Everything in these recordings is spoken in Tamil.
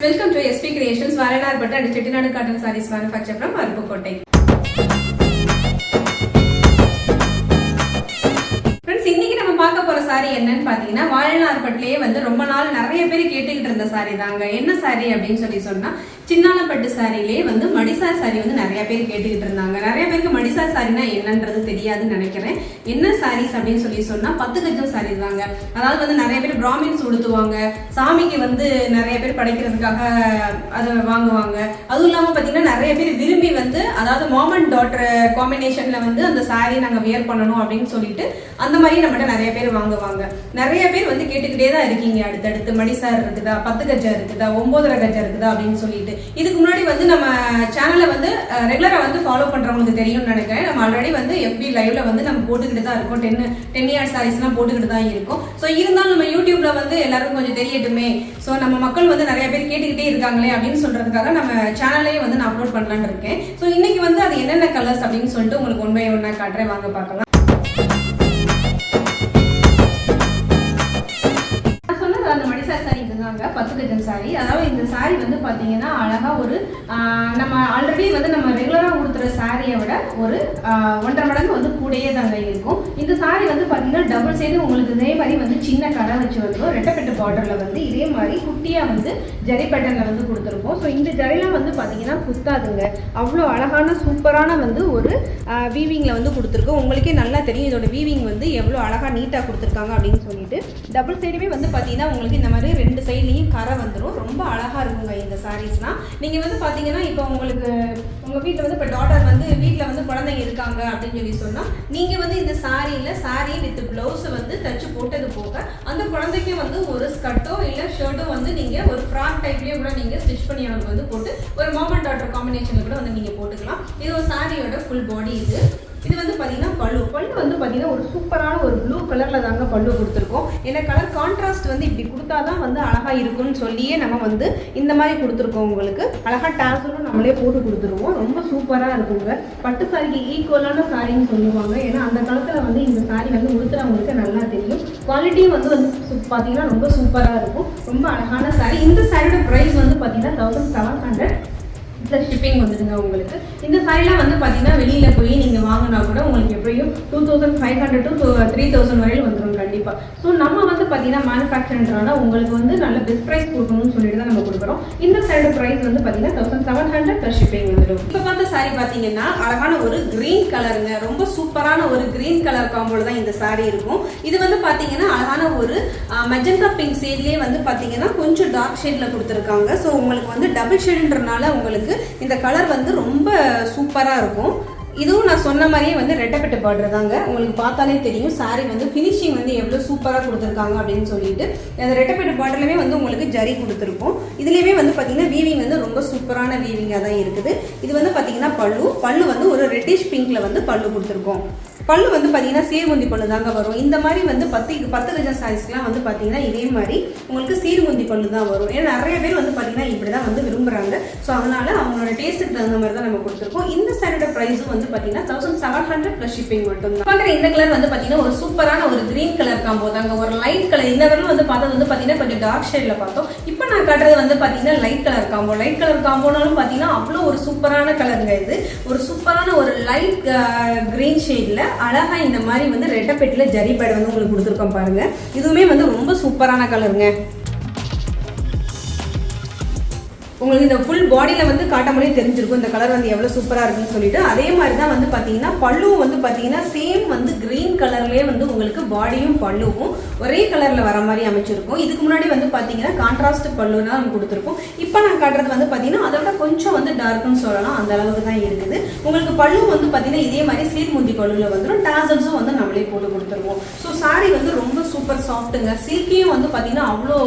వెల్కమ్ టు ఎస్పీ క్రియేషన్స్ వారణార్ బట్ట and Chettinad cotton saris manufacture from Aruppukottai பார்க்க போற சாரி என்னன்னு பாத்தீங்கன்னா வாழனார்பட்டிலேயே வந்து ரொம்ப நாள் நிறைய பேர் கேட்டுக்கிட்டு இருந்த சாரி தாங்க. என்ன சாரி அப்படின்னு சொல்லி சொன்னா சின்னாலப்பட்டு சாரிலேயே வந்து மடிசார் சாரி வந்து நிறைய பேர் கேட்டுக்கிட்டு இருந்தாங்க. நிறைய பேருக்கு மடிசார் சாரினா என்னன்றது தெரியாதுன்னு நினைக்கிறேன். என்ன சாரீஸ் அப்படின்னு சொல்லி சொன்னா பத்து கஜம் சாரி தாங்க. அதாவது வந்து நிறைய பேர் பிராமின்ஸ் உடுத்துவாங்க. சாமிக்கு வந்து நிறைய பேர் படைக்கிறதுக்காக அதை வாங்குவாங்க. அதுவும் இல்லாம பாத்தீங்கன்னா நிறைய பேர் விரும்பி வந்து அதாவது மாமன் டாட்டர் காம்பினேஷன்ல வந்து அந்த சாரி நாங்க வியர் பண்ணணும் அப்படின்னு சொல்லிட்டு அந்த மாதிரி நம்மகிட்ட நிறைய நிறைய பேர் வாங்குவாங்க. நிறைய பேர் வந்து கேட்டுக்கிட்டே தான் இருக்கீங்க. அடுத்தடுத்து மடிசார் இருக்குதா பத்து கஜா இருக்குதா ஒன்பதரை கஜா இருக்குதா அப்படின்னு சொல்லிட்டு. இதுக்கு முன்னாடி வந்து நம்ம சேனலை வந்து ரெகுலராக வந்து ஃபாலோ பண்றவங்களுக்கு தெரியும்னு நினைக்கிறேன். நம்ம ஆல்ரெடி வந்து எப்படி லைவ்ல வந்து நம்ம போட்டுக்கிட்டு தான் இருக்கோம். டென் டென் இயர்ஸ் சாரீஸ்லாம் போட்டுக்கிட்டு தான் இருக்கும். ஸோ இருந்தாலும் நம்ம யூடியூப்ல வந்து எல்லாருக்கும் கொஞ்சம் தெரியட்டுமே. ஸோ நம்ம மக்கள் வந்து நிறைய பேர் கேட்டுக்கிட்டே இருக்காங்களே அப்படின்னு சொல்றதுக்காக நம்ம சேனலையே வந்து நான் அப்லோட் பண்ணலான்னு இருக்கேன். ஸோ இன்னைக்கு வந்து அது என்னென்ன கலர்ஸ் அப்படின்னு சொல்லிட்டு உங்களுக்கு உண்மையை ஒன்றா காட்டுறேன். வாங்க பார்க்கலாம். மடிசார் பத்து கஜன் சாரி அதாவது இந்த சாரி வந்து பார்த்தீங்கன்னா அழகாக ஒரு நம்ம ஆல்ரெடி வந்து நம்ம ரெகுலராக உடுத்துற சாரியை விட ஒரு ஒன்றரை மடங்கு வந்து கூடயே தாங்க இருக்கும். இந்த சாரி வந்து பார்த்தீங்கன்னா டபுள் சைடு உங்களுக்கு இதே மாதிரி வந்து சின்ன கடை வச்சு வந்துடும் ரெட்டப்பெட்டு பார்டரில் வந்து இதே மாதிரி குட்டியாக வந்து ஜரி பட்டனில் வந்து கொடுத்துருக்கோம் ஸோ இந்த ஜரிலாம் வந்து பார்த்தீங்கன்னா குத்தாதுங்க. அவ்வளோ அழகான சூப்பரான வந்து ஒரு வீவிங்கில் வந்து கொடுத்துருக்கோம் உங்களுக்கே நல்லா தெரியும். இதோட வீவிங் வந்து எவ்வளோ அழகாக நீட்டாக கொடுத்துருக்காங்க அப்படின்னு சொல்லிட்டு. டபுள் சைடுமே வந்து பார்த்தீங்கன்னா உங்களுக்கு இந்த மாதிரி ரெண்டு சைடு சைட்லேயும் கரை வந்துடும் ரொம்ப அழகாக இருக்குங்க இந்த சாரீஸ்லாம் நீங்கள் வந்து பார்த்தீங்கன்னா இப்போ உங்களுக்கு உங்கள் வீட்டில் வந்து இப்போ டாட்டர் வந்து வீட்டில் வந்து குழந்தைங்க இருக்காங்க அப்படின்னு சொல்லி சொன்னால் நீங்கள் வந்து இந்த சாரியில் சாரி வித் ப்ளவுஸை வந்து தச்சு போட்டது போக அந்த குழந்தைக்கும் வந்து ஒரு ஸ்கர்ட்டோ இல்லை ஷர்ட்டோ வந்து நீங்கள் ஒரு ஃப்ராக் டைப்லேயே கூட நீங்கள் ஸ்டிச் பண்ணி அவங்களுக்கு வந்து போட்டு ஒரு மாமன் டாட்டர் காம்பினேஷனில் கூட வந்து நீங்கள் போட்டுக்கலாம். இது ஒரு சாரியோட ஃபுல் பாடி இது. இது வந்து பார்த்தீங்கன்னா பல்லு. பல்லு வந்து பார்த்தீங்கன்னா ஒரு சூப்பரான ஒரு ப்ளூ கலரில் தாங்க பல்லு கொடுத்துருக்கோம். ஏன்னா கலர் கான்ட்ராஸ்ட் வந்து இப்படி கொடுத்தா தான் வந்து அழகாக இருக்கும்னு சொல்லியே நம்ம வந்து இந்த மாதிரி கொடுத்துருக்கோம் உங்களுக்கு. அழகாக டாசலும் நம்மளே போட்டு கொடுத்துருவோம். ரொம்ப சூப்பராக இருக்குங்க. பட்டு சாரிக்கு ஈக்குவலான சாரின்னு சொல்லுவாங்க. ஏன்னா அந்த காலத்தில் வந்து இந்த சாரி வந்து உடுத்துறவங்களுக்கு நல்லா தெரியும். குவாலிட்டியும் வந்து வந்து பார்த்தீங்கன்னா ரொம்ப சூப்பராக இருக்கும். ரொம்ப அழகான சாரி இந்த சாரியோட ப்ரைஸ் வந்து பார்த்தீங்கன்னா thousand seven hundred plus shipping வந்துடுங்க உங்களுக்கு. இந்த சாரிலாம் வந்து பார்த்தீங்கன்னா வெளியில் போய் நீங்கள் வாங்கினா கூட உங்களுக்கு எப்படியும் two thousand five hundred to three thousand வரையில் வந்துடும் கண்டிப்பாக ஸோ நம்ம வந்து பார்த்தீங்கன்னா மேனுஃபேக்சர்ன்றனால உங்களுக்கு வந்து நல்ல பெஸ்ட் ப்ரைஸ் கொடுக்கணும்னு சொல்லிட்டு தான் நம்ம கொடுக்குறோம். இந்த சாரியோட ப்ரைஸ் வந்து பார்த்தீங்கன்னா thousand seven hundred plus shipping வந்துடும் இப்போ பார்த்த சாரி பார்த்தீங்கன்னா அழகான ஒரு க்ரீன் கலருங்க ரொம்ப சூப்பரான ஒரு க்ரீன் கலர் காம்போல தான் இந்த சாரி இருக்கும். இது வந்து பார்த்தீங்கன்னா அழகான ஒரு மெஜந்தா பிங்க் ஷேட்லேயே வந்து பார்த்தீங்கன்னா கொஞ்சம் டார்க் ஷேடில் கொடுத்துருக்காங்க. ஸோ உங்களுக்கு வந்து டபுள் ஷேடுன்றனால உங்களுக்கு இந்த கலர் வந்து ரொம்ப சூப்பராக இருக்கும். இதுவும் நான் சொன்ன மாதிரியே வந்து ரெட்டப்பட்டு பார்டர் தாங்க. உங்களுக்கு பார்த்தாலே தெரியும் saree வந்து ஃபினிஷிங் வந்து எவ்வளோ சூப்பராக கொடுத்துருக்காங்க அப்படின்னு சொல்லிட்டு. அந்த ரெட்டப்பட்டு பார்டர்லையுமே வந்து உங்களுக்கு ஜரி கொடுத்துருக்கோம் இதுலேயுமே வந்து பார்த்தீங்கன்னா வீவிங் வந்து ரொம்ப சூப்பரான வீவிங்காக தான் இருக்குது. இது வந்து பார்த்தீங்கன்னா பல்லு. பல்லு வந்து ஒரு ரெட்டிஷ் பிங்க்ல வந்து பல்லு கொடுத்துருக்கோம். பல்லு வந்து பார்த்தீங்கன்னா சீர்குந்தி பல்லு தாங்க வரும். இந்த மாதிரி வந்து பத்து பத்து கஜம் சாரீஸ்க்குலாம் வந்து பார்த்தீங்கன்னா இதே மாதிரி உங்களுக்கு சீர்குந்தி பல்லு தான் வரும். ஏன்னா நிறைய பேர் வந்து பார்த்தீங்கன்னா இப்படி தான் வந்து விரும்புகிறாங்க ஸோ அதனால் அவங்களோட டேஸ்ட்டுக்கு தகுந்த மாதிரி தான் நம்ம கொடுத்துருக்கோம். இந்த சாரியோட ப்ரைஸும் வந்து பார்த்தீங்கன்னா thousand seven hundred plus shipping மட்டும் தான். இந்த கலர் வந்து பார்த்தீங்கன்னா ஒரு சூப்பரான ஒரு க்ரீன் கலர் காம்போ தாங்க. ஒரு லைட் கலர் இந்த வரலும் வந்து பார்த்தது வந்து பார்த்தீங்கன்னா கொஞ்சம் டார்க் ஷேடில் பார்த்தோம். இப்போ நான் காட்டுறது வந்து பார்த்தீங்கன்னா light colour combo light colour காம்போனாலும் பார்த்தீங்கன்னா அவ்வளோ ஒரு சூப்பரான கலருங்க இது. ஒரு சூப்பரான ஒரு லைட் கிரீன் ஷேடில் அழகாக இந்த மாதிரி வந்து ரெட்டப்பெட்டில் ஜரி பேட் வந்து உங்களுக்கு கொடுத்துருக்கோம் பாருங்க. இதுவுமே வந்து ரொம்ப சூப்பரான கலருங்க உங்களுக்கு இந்த ஃபுல் பாடியில் வந்து காட்டாமலே தெரிஞ்சிருக்கும். இந்த கலர் வந்து எவ்வளோ சூப்பராக இருக்குன்னு சொல்லிட்டு அதே மாதிரி தான் வந்து பார்த்தீங்கன்னா பல்லுவும் வந்து பார்த்தீங்கன்னா சேம் வந்து க்ரீன் கலர்லேயே வந்து உங்களுக்கு பாடியும் பல்லுவும் ஒரே கலரில் வர மாதிரி அமைச்சிருக்கும். இதுக்கு முன்னாடி வந்து பார்த்தீங்கன்னா கான்ட்ராஸ்ட் பல்லு தான் நம்ம கொடுத்துருக்கோம். இப்போ நான் காட்டுறது வந்து பார்த்தீங்கன்னா அதோட கொஞ்சம் வந்து டார்க்குன்னு சொல்லலாம். அந்த அளவுக்கு தான் இருக்குது. உங்களுக்கு பல்லு வந்து பார்த்தீங்கன்னா இதே மாதிரி சீர் முந்தி வந்துடும் டாசல்ஸும் வந்து நம்மளே போட்டு கொடுத்துருவோம் ஸோ saree வந்து ரொம்ப சூப்பர் சாஃப்ட்டுங்க சில்கியும் வந்து பார்த்தீங்கன்னா அவ்வளோ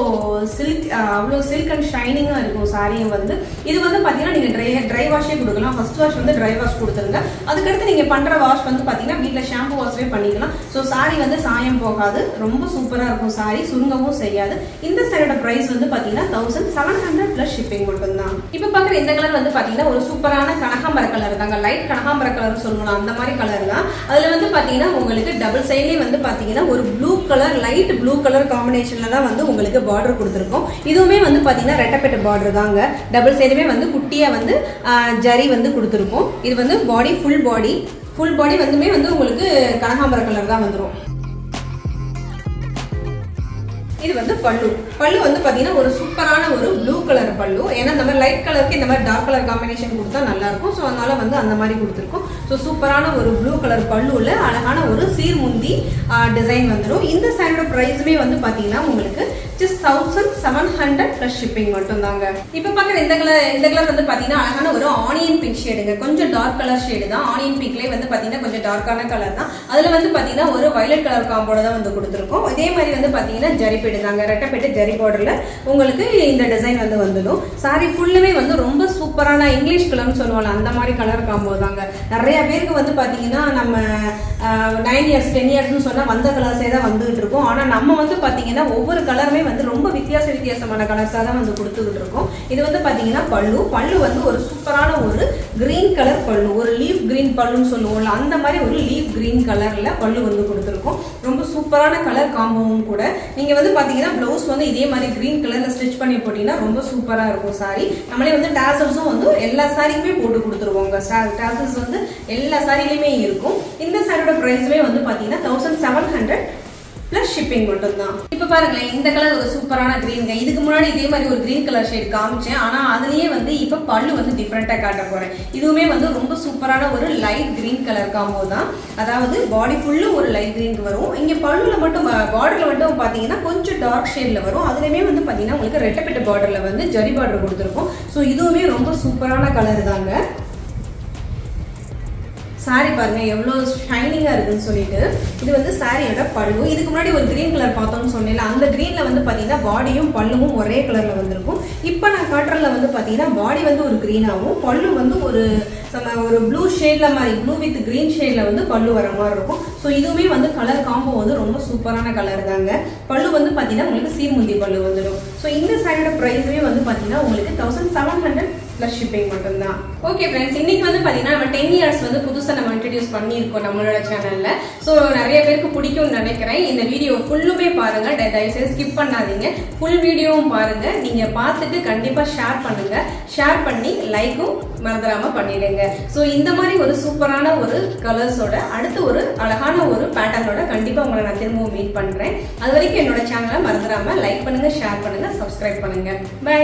சில்க் அவ்வளோ சில்க் அண்ட் ஷைனிங்காக இருக்கும் சாரியும் வந்து. இது வந்து பார்த்தீங்கன்னா நீங்கள் ட்ரை ட்ரை வாஷே கொடுக்கலாம். ஃபர்ஸ்ட் வாஷ் வந்து ட்ரை வாஷ் கொடுத்துருங்க. அதுக்கடுத்து நீங்கள் பண்ணுற வாஷ் வந்து பார்த்தீங்கன்னா வீட்டில் ஷாம்பு வாஷ்வே பண்ணிக்கலாம். ஸோ சாரி வந்து சாயம் போகாது. ரொம்ப சூப்பராக இருக்கும் சாரி சுருங்கவும் செய்யாது. இந்த சாரியோட ப்ரைஸ் வந்து பார்த்தீங்கன்னா thousand seven hundred plus shipping மட்டும்தான். இப்போ பார்க்குற பார்க்குற இந்த கலர் வந்து பார்த்தீங்கன்னா ஒரு சூப்பரான கனகாம்பர கலர் தாங்க. லைட் கனகாம்பர கலர் சொல்லலாம் அந்த மாதிரி கலர் தான். அதில் வந்து பார்த்தீங்கன்னா உங்களுக்கு டபுள் சைட்லேயே வந்து பார்த்தீங்கன்னா ஒரு blue colour light blue colour காம்பினேஷனில் தான் வந்து உங்களுக்கு பார்டர் கொடுத்துருக்கோம். இதுவுமே வந்து பார்த்தீங்கன்னா ரெட்டப்பெட்ட பார்டர் தாங்க. டபுள் சைடுமே வந்து குட்டியாக வந்து ஜரி வந்து கொடுத்துருக்கோம். இது வந்து body full body full body வந்துமே வந்து உங்களுக்கு கனகாம்பர கலர் தான் வந்துடும் இது வந்து பல்லு. பல்லு வந்து பார்த்தீங்கன்னா ஒரு சூப்பரான ஒரு ப்ளூ கலர் பல்லு. ஏன்னா இந்த மாதிரி லைட் கலருக்கு இந்த மாதிரி டார்க் கலர் காம்பினேஷன் கொடுத்தா நல்லாயிருக்கும் ஸோ அதனால் வந்து அந்த மாதிரி கொடுத்துருக்கோம். ஸோ சூப்பரான ஒரு ப்ளூ கலர் பல்லுவில் அழகான ஒரு சீர்முந்தி டிசைன் வந்துடும் இந்த சாரியோட ப்ரைஸுமே வந்து பார்த்தீங்கன்னா உங்களுக்கு just thousand seven hundred plus shipping மட்டும் தாங்க இப்போ பார்க்குற இந்த கலர் இந்த கலர் வந்து பார்த்தீங்கன்னா அழகான ஒரு ஆனியன் பிங்க் ஷேடுங்க கொஞ்சம் டார்க் கலர் ஷேடு தான். ஆனியன் பிங்க்லேயே வந்து பார்த்தீங்கன்னா கொஞ்சம் டார்க்கான கலர் தான். அதில் வந்து பார்த்தீங்கன்னா ஒரு வயலட் கலர் காம்போட தான் வந்து கொடுத்துருக்கோம். இதே மாதிரி வந்து பார்த்தீங்கன்னா ஜரிப்பேடு தாங்க. ரெட்டப்பேட்டு ஜரி பார்டரில் உங்களுக்கு இந்த டிசைன் வந்து வந்துடும். சாரி ஃபுல்லுமே வந்து ரொம்ப சூப்பரான இங்கிலீஷ் கலர்னு சொல்லுவாங்க. அந்த மாதிரி கலர் காம்போ தாங்க. நிறைய பேருக்கு வந்து பார்த்தீங்கன்னா நம்ம நைன் இயர்ஸ் டென் இயர்ஸ்னு சொன்னால் வந்த கலர்ஸே தான் வந்துகிட்டு இருக்கும். ஆனால் நம்ம வந்து பார்த்தீங்கன்னா ஒவ்வொரு கலருமே வந்து ரொம்ப வித்தியாச வித்தியாசமான கலர்ஸாக தான் வந்து கொடுத்துக்கிட்டு இருக்கோம். இது வந்து பார்த்தீங்கன்னா பல்லு. பல்லு வந்து ஒரு சூப்பரான ஒரு க்ரீன் கலர் பல்லு. ஒரு லீஃப் க்ரீன் பல்லுன்னு சொல்லுவோம்ல அந்த மாதிரி ஒரு லீஃப் க்ரீன் கலரில் பல்லு வந்து கொடுத்துருக்கோம். ரொம்ப சூப்பரான கலர் காம்போவும் கூட. நீங்கள் வந்து பார்த்தீங்கன்னா ப்ளவுஸ் வந்து இதே மாதிரி கிரீன் கலரில் ஸ்டிச் பண்ணி போட்டிங்கன்னா ரொம்ப சூப்பராக இருக்கும் சாரி நம்மளே வந்து டேசல்ஸும் வந்து எல்லா சாரிக்குமே போட்டு கொடுத்துருவோங்க டேசல்ஸ் வந்து எல்லா சாரிலையுமே இருக்கும். இந்த ப்ரைஸுமே வந்து பார்த்தீங்கன்னா thousand seven hundred plus shipping மட்டும்தான். இப்போ பாருங்களேன் இந்த கலர் ஒரு சூப்பரான க்ரீன்ங்க இதுக்கு முன்னாடி இதே மாதிரி ஒரு க்ரீன் கலர் ஷேட் காமிச்சேன். ஆனால் அதுலேயே வந்து இப்போ பல்லு வந்து டிஃப்ரெண்ட்டாக காட்ட போகிறேன் இதுவுமே வந்து ரொம்ப சூப்பரான ஒரு லைட் க்ரீன் கலர் காம்போ தான். அதாவது பாடி ஃபுல்லும் ஒரு லைட் க்ரீனுக்கு வரும். இங்கே பல்லுல மட்டும் பார்டரில் மட்டும் பார்த்தீங்கன்னா கொஞ்சம் டார்க் ஷேடில் வரும். அதுலேயுமே வந்து பார்த்தீங்கன்னா உங்களுக்கு ரெட்டப்பெட்ட பார்டரில் வந்து ஜரி பார்டர் கொடுத்துருக்கோம். ஸோ இதுவுமே ரொம்ப சூப்பரான கலர் தாங்க. சாரி பாருங்கள் எவ்வளோ ஷைனிங்காக இருக்குதுன்னு சொல்லிட்டு. இது வந்து சாரியோட பல்லு இதுக்கு முன்னாடி ஒரு க்ரீன் கலர் பார்த்தோம்னு சொன்னேன்ல அந்த க்ரீனில் வந்து பார்த்தீங்கன்னா பாடியும் பல்லுவும் ஒரே கலரில் வந்திருக்கும். இப்போ நான் காட்டுறதுல வந்து பார்த்தீங்கன்னா பாடி வந்து ஒரு க்ரீனாகவும் பல்லு வந்து ஒரு சம ஒரு ப்ளூ ஷேடில் மாதிரி ப்ளூ வித் க்ரீன் ஷேடில் வந்து பல்லு வர மாதிரி இருக்கும். ஸோ இதுவுமே வந்து கலர் காம்போ வந்து ரொம்ப சூப்பரான கலர் தாங்க. பல்லு வந்து பார்த்தீங்கன்னா உங்களுக்கு சீமுந்தி பல்லு வந்துடும். ஸோ இந்த சாரியோட ப்ரைஸுமே வந்து பார்த்தீங்கன்னா உங்களுக்கு thousand seven hundred plus shipping மட்டும்தான். ஓகே ஃப்ரெண்ட்ஸ் இன்னைக்கு வந்து பார்த்தீங்கன்னா நம்ம டென் இயர்ஸ் வந்து புதுசாக நம்ம இன்ட்ரடியூஸ் பண்ணியிருக்கோம் நம்மளோட சேனலில் ஸோ நிறைய பேருக்கு பிடிக்கும்னு நினைக்கிறேன். இந்த வீடியோ ஃபுல்லுமே பாருங்கள் தயவுசெய்து ஸ்கிப் பண்ணாதீங்க. ஃபுல் வீடியோவும் பாருங்கள் நீங்கள் பார்த்துட்டு கண்டிப்பாக ஷேர் பண்ணுங்கள் ஷேர் பண்ணி லைக்கும் மறந்துடாமல் பண்ணிடுங்க. ஸோ இந்த மாதிரி ஒரு சூப்பரான ஒரு கலர்ஸோட அடுத்து ஒரு அழகான ஒரு பேட்டர்னோட கண்டிப்பாக உங்களை நான் திரும்பவும் மீட் பண்ணுறேன் அது வரைக்கும் என்னோட சேனலை மறந்துடாமல் லைக் பண்ணுங்கள் ஷேர் பண்ணுங்கள் சப்ஸ்கிரைப் பண்ணுங்கள் பை